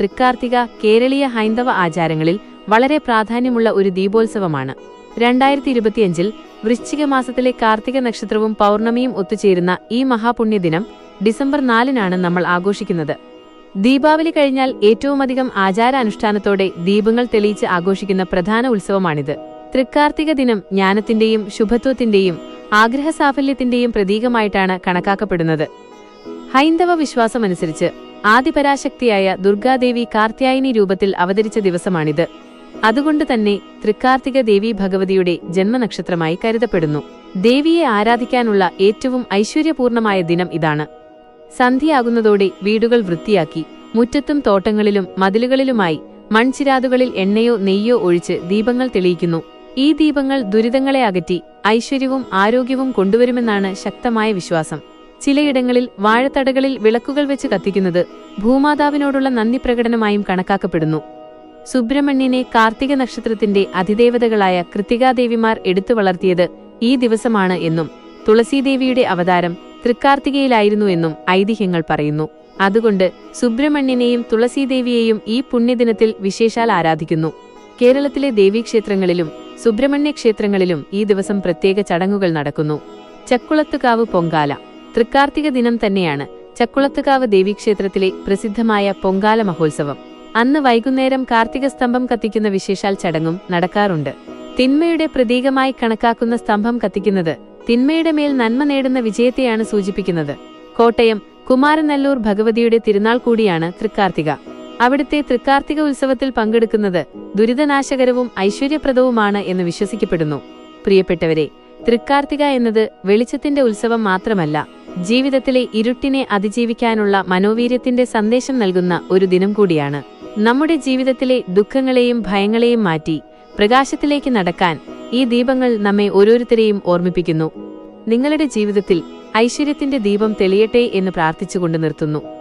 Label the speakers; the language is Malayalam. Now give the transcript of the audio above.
Speaker 1: തൃക്കാർത്തിക കേരളീയ ഹൈന്ദവ ആചാരങ്ങളിൽ വളരെ പ്രാധാന്യമുള്ള ഒരു ദീപോത്സവമാണ്. രണ്ടായിരത്തി ഇരുപത്തിയഞ്ചിൽ വൃശ്ചിക മാസത്തിലെ കാർത്തിക നക്ഷത്രവും പൗർണമിയും ഒത്തുചേരുന്ന ഈ മഹാപുണ്യദിനം ഡിസംബർ നാലിനാണ് നമ്മൾ ആഘോഷിക്കുന്നത്. ദീപാവലി കഴിഞ്ഞാൽ ഏറ്റവുമധികം ആചാരാനുഷ്ഠാനത്തോടെ ദീപങ്ങൾ തെളിയിച്ച് ആഘോഷിക്കുന്ന പ്രധാന ഉത്സവമാണിത്. തൃക്കാർത്തിക ദിനം ജ്ഞാനത്തിന്റെയും ശുഭത്വത്തിന്റെയും ആഗ്രഹസാഫല്യത്തിന്റെയും പ്രതീകമായിട്ടാണ് കണക്കാക്കപ്പെടുന്നത്. ഹൈന്ദവ വിശ്വാസമനുസരിച്ച് ആദിപരാശക്തിയായ ദുർഗാദേവി കാർത്യായനി രൂപത്തിൽ അവതരിച്ച ദിവസമാണിത്. അതുകൊണ്ട് തന്നെ തൃക്കാർത്തിക ദേവി ഭഗവതിയുടെ ജന്മനക്ഷത്രമായി കരുതപ്പെടുന്നു. ദേവിയെ ആരാധിക്കാനുള്ള ഏറ്റവും ഐശ്വര്യപൂർണമായ ദിനം ഇതാണ്. സന്ധ്യയാകുന്നതോടെ വീടുകൾ വൃത്തിയാക്കി മുറ്റത്തും തോട്ടങ്ങളിലും മതിലുകളിലുമായി മൺചിരാതുകളിൽ എണ്ണയോ നെയ്യോ ഒഴിച്ച് ദീപങ്ങൾ തെളിയിക്കുന്നു. ഈ ദീപങ്ങൾ ദുരിതങ്ങളെ അകറ്റി ഐശ്വര്യവും ആരോഗ്യവും കൊണ്ടുവരുമെന്നാണ് ശക്തമായ വിശ്വാസം. ചിലയിടങ്ങളിൽ വാഴത്തടകളിൽ വിളക്കുകൾ വെച്ച് കത്തിക്കുന്നത് ഭൂമാതാവിനോടുള്ള നന്ദി പ്രകടനമായും കണക്കാക്കപ്പെടുന്നു. സുബ്രഹ്മണ്യനെ കാർത്തിക നക്ഷത്രത്തിന്റെ അതിദേവതകളായ കൃത്തികാദേവിമാർ എടുത്തു വളർത്തിയത് ഈ ദിവസമാണ് എന്നും തുളസീദേവിയുടെ അവതാരം തൃക്കാർത്തികയിലായിരുന്നു എന്നും ഐതിഹ്യങ്ങൾ പറയുന്നു. അതുകൊണ്ട് സുബ്രഹ്മണ്യനെയും തുളസീദേവിയെയും ഈ പുണ്യദിനത്തിൽ വിശേഷാൽ ആരാധിക്കുന്നു. കേരളത്തിലെ ദേവീക്ഷേത്രങ്ങളിലും സുബ്രഹ്മണ്യ ക്ഷേത്രങ്ങളിലും ഈ ദിവസം പ്രത്യേക ചടങ്ങുകൾ നടക്കുന്നു. ചക്കുളത്തുകാവ് പൊങ്കാല തൃക്കാർത്തിക ദിനം തന്നെയാണ് ചക്കുളത്തുകാവ് ദേവീക്ഷേത്രത്തിലെ പ്രസിദ്ധമായ പൊങ്കാല മഹോത്സവം. അന്ന് വൈകുന്നേരം കാർത്തിക സ്തംഭം കത്തിക്കുന്ന വിശേഷാൽ ചടങ്ങും നടക്കാറുണ്ട്. തിന്മയുടെ പ്രതീകമായി കണക്കാക്കുന്ന സ്തംഭം കത്തിക്കുന്നത് തിന്മയുടെ മേൽ നന്മ നേടുന്ന വിജയത്തെയാണ് സൂചിപ്പിക്കുന്നത്. കോട്ടയം കുമാരനല്ലൂർ ഭഗവതിയുടെ തിരുനാൾ കൂടിയാണ് തൃക്കാർത്തിക. അവിടുത്തെ തൃക്കാർത്തിക ഉത്സവത്തിൽ പങ്കെടുക്കുന്നത് ദുരിതനാശകരവും ഐശ്വര്യപ്രദവുമാണ് എന്ന് വിശ്വസിക്കപ്പെടുന്നു. പ്രിയപ്പെട്ടവരെ തൃക്കാർത്തിക എന്നത് വെളിച്ചത്തിന്റെ ഉത്സവം മാത്രമല്ല ജീവിതത്തിലെ ഇരുട്ടിനെ അതിജീവിക്കാനുള്ള മനോവീര്യത്തിന്റെ സന്ദേശം നൽകുന്ന ഒരു ദിനം കൂടിയാണ്. നമ്മുടെ ജീവിതത്തിലെ ദുഃഖങ്ങളെയും ഭയങ്ങളെയും മാറ്റി പ്രകാശത്തിലേക്ക് നടക്കാൻ ഈ ദീപങ്ങൾ നമ്മെ ഓരോരുത്തരെയും ഓർമ്മിപ്പിക്കുന്നു. നിങ്ങളുടെ ജീവിതത്തിൽ ഐശ്വര്യത്തിന്റെ ദീപം തെളിയട്ടെ എന്ന് പ്രാർത്ഥിച്ചുകൊണ്ട് നിർത്തുന്നു.